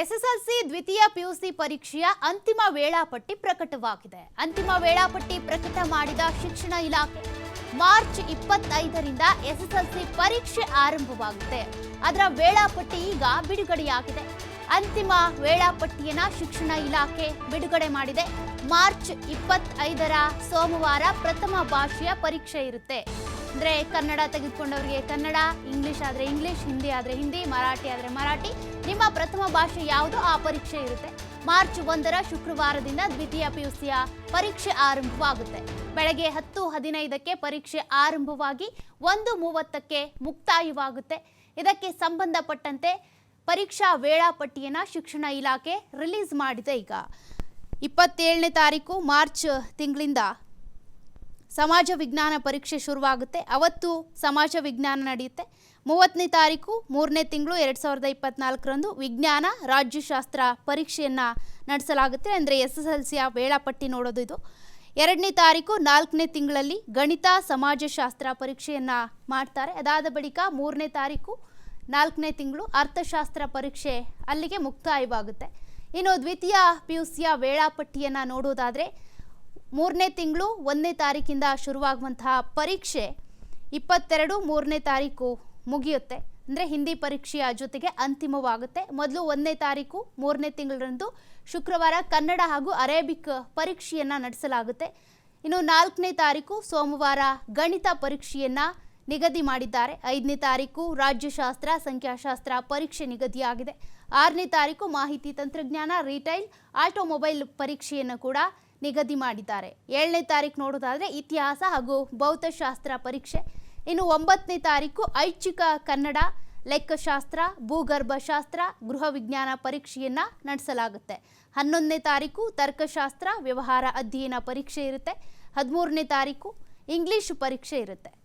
SSLC ದ್ವಿತೀಯ PUC ಪರೀಕ್ಷೆಯ ಅಂತಿಮ ವೇಳಾಪಟ್ಟಿ ಪ್ರಕಟವಾಗಿದೆ. ಅಂತಿಮ ವೇಳಾಪಟ್ಟಿ ಪ್ರಕಟ ಮಾಡಿದ ಶಿಕ್ಷಣ ಇಲಾಖೆ, ಮಾರ್ಚ್ ಇಪ್ಪತ್ತೈದರಿಂದ ಎಸ್ಎಸ್ಎಲ್ಸಿ ಪರೀಕ್ಷೆ ಆರಂಭವಾಗುತ್ತೆ. ಅದರ ವೇಳಾಪಟ್ಟಿ ಈಗ ಬಿಡುಗಡೆಯಾಗಿದೆ. ಅಂತಿಮ ವೇಳಾಪಟ್ಟಿಯನ್ನ ಶಿಕ್ಷಣ ಇಲಾಖೆ ಬಿಡುಗಡೆ ಮಾಡಿದೆ. ಮಾರ್ಚ್ ಇಪ್ಪತ್ತೈದರ ಸೋಮವಾರ ಪ್ರಥಮ ಭಾಷೆಯ ಪರೀಕ್ಷೆ ಇರುತ್ತೆ. ಅಂದ್ರೆ ಕನ್ನಡ ತೆಗೆದುಕೊಂಡವರಿಗೆ ಕನ್ನಡ ಇಂಗ್ಲಿಷ್ ಆದರೆ ಇಂಗ್ಲಿಷ್ ಹಿಂದಿ ಆದರೆ ಹಿಂದಿ, ಮರಾಠಿ ಆದರೆ ಮರಾಠಿ. ನಿಮ್ಮ ಪ್ರಥಮ ಭಾಷೆ ಯಾವುದು? ಆ ಪರೀಕ್ಷೆ ಇರುತ್ತೆ. ಮಾರ್ಚ್ ಒಂದರ ಶುಕ್ರವಾರದಿಂದ ದ್ವಿತೀಯ ಪಿ ಯು ಸಿಯ ಪರೀಕ್ಷೆ ಆರಂಭವಾಗುತ್ತೆ. ಬೆಳಗ್ಗೆ ಹತ್ತು ಹದಿನೈದಕ್ಕೆ ಪರೀಕ್ಷೆ ಆರಂಭವಾಗಿ ಒಂದು ಮೂವತ್ತಕ್ಕೆ ಮುಕ್ತಾಯವಾಗುತ್ತೆ. ಇದಕ್ಕೆ ಸಂಬಂಧಪಟ್ಟಂತೆ ಪರೀಕ್ಷಾ ವೇಳಾಪಟ್ಟಿಯನ್ನು ಶಿಕ್ಷಣ ಇಲಾಖೆ ರಿಲೀಸ್ ಮಾಡಿದೆ ಈಗ. ಇಪ್ಪತ್ತೇಳನೇ ತಾರೀಕು ಮಾರ್ಚ್ ತಿಂಗಳಿಂದ ಸಮಾಜ ವಿಜ್ಞಾನ ಪರೀಕ್ಷೆ ಶುರುವಾಗುತ್ತೆ. ಅವತ್ತು ಸಮಾಜ ವಿಜ್ಞಾನ ನಡೆಯುತ್ತೆ. ಮೂವತ್ತನೇ ತಾರೀಕು, ಮೂರನೇ ತಿಂಗಳು ಎರಡು ಸಾವಿರದ ಇಪ್ಪತ್ನಾಲ್ಕರಂದು ವಿಜ್ಞಾನ ರಾಜ್ಯಶಾಸ್ತ್ರ ಪರೀಕ್ಷೆಯನ್ನು ನಡೆಸಲಾಗುತ್ತೆ. ಅಂದರೆ ಎಸ್ ಎಸ್ ಎಲ್ ಸಿಯ ವೇಳಾಪಟ್ಟಿ ನೋಡೋದು ಇದು. ಎರಡನೇ ತಾರೀಕು, ನಾಲ್ಕನೇ ತಿಂಗಳಲ್ಲಿ ಗಣಿತ ಸಮಾಜಶಾಸ್ತ್ರ ಪರೀಕ್ಷೆಯನ್ನು ಮಾಡ್ತಾರೆ. ಅದಾದ ಬಳಿಕ ಮೂರನೇ ತಾರೀಕು, ನಾಲ್ಕನೇ ತಿಂಗಳು ಅರ್ಥಶಾಸ್ತ್ರ ಪರೀಕ್ಷೆ ಅಲ್ಲಿಗೆ ಮುಕ್ತಾಯವಾಗುತ್ತೆ. ಇನ್ನು ದ್ವಿತೀಯ ಪಿ ಯು ಸಿಯ ವೇಳಾಪಟ್ಟಿಯನ್ನು ನೋಡೋದಾದರೆ ಮೂರನೇ ತಿಂಗಳು ಒಂದನೇ ತಾರೀಕಿಂದ ಶುರುವಾಗುವಂತಹ ಪರೀಕ್ಷೆ ಇಪ್ಪತ್ತೆರಡು ಮೂರನೇ ತಾರೀಕು ಮುಗಿಯುತ್ತೆ. ಅಂದರೆ ಹಿಂದಿ ಪರೀಕ್ಷೆಯ ಜೊತೆಗೆ ಅಂತಿಮವಾಗುತ್ತೆ. ಮೊದಲು ಒಂದನೇ ತಾರೀಕು, ಮೂರನೇ ತಿಂಗಳರಂದು ಶುಕ್ರವಾರ ಕನ್ನಡ ಹಾಗೂ ಅರೇಬಿಕ್ ಪರೀಕ್ಷೆಯನ್ನು ನಡೆಸಲಾಗುತ್ತೆ. ಇನ್ನು ನಾಲ್ಕನೇ ತಾರೀಕು ಸೋಮವಾರ ಗಣಿತ ಪರೀಕ್ಷೆಯನ್ನು ನಿಗದಿ ಮಾಡಿದ್ದಾರೆ. ಐದನೇ ತಾರೀಕು ರಾಜ್ಯಶಾಸ್ತ್ರ, ಸಂಖ್ಯಾಶಾಸ್ತ್ರ ಪರೀಕ್ಷೆ ನಿಗದಿಯಾಗಿದೆ. ಆರನೇ ತಾರೀಕು ಮಾಹಿತಿ ತಂತ್ರಜ್ಞಾನ, ರಿಟೈಲ್, ಆಟೋಮೊಬೈಲ್ ಪರೀಕ್ಷೆಯನ್ನು ಕೂಡ ನಿಗದಿ ಮಾಡಿದ್ದಾರೆ. ಏಳನೇ ತಾರೀಕು ನೋಡೋದಾದರೆ ಇತಿಹಾಸ ಹಾಗೂ ಭೌತಶಾಸ್ತ್ರ ಪರೀಕ್ಷೆ. ಇನ್ನು ಒಂಬತ್ತನೇ ತಾರೀಕು ಐಚ್ಛಿಕ ಕನ್ನಡ, ಲೆಕ್ಕಶಾಸ್ತ್ರ, ಭೂಗರ್ಭಶಾಸ್ತ್ರ, ಗೃಹ ವಿಜ್ಞಾನ ಪರೀಕ್ಷೆಯನ್ನು ನಡೆಸಲಾಗುತ್ತೆ. ಹನ್ನೊಂದನೇ ತಾರೀಕು ತರ್ಕಶಾಸ್ತ್ರ, ವ್ಯವಹಾರ ಅಧ್ಯಯನ ಪರೀಕ್ಷೆ ಇರುತ್ತೆ. ಹದಿಮೂರನೇ ತಾರೀಕು ಇಂಗ್ಲಿಷ್ ಪರೀಕ್ಷೆ ಇರುತ್ತೆ.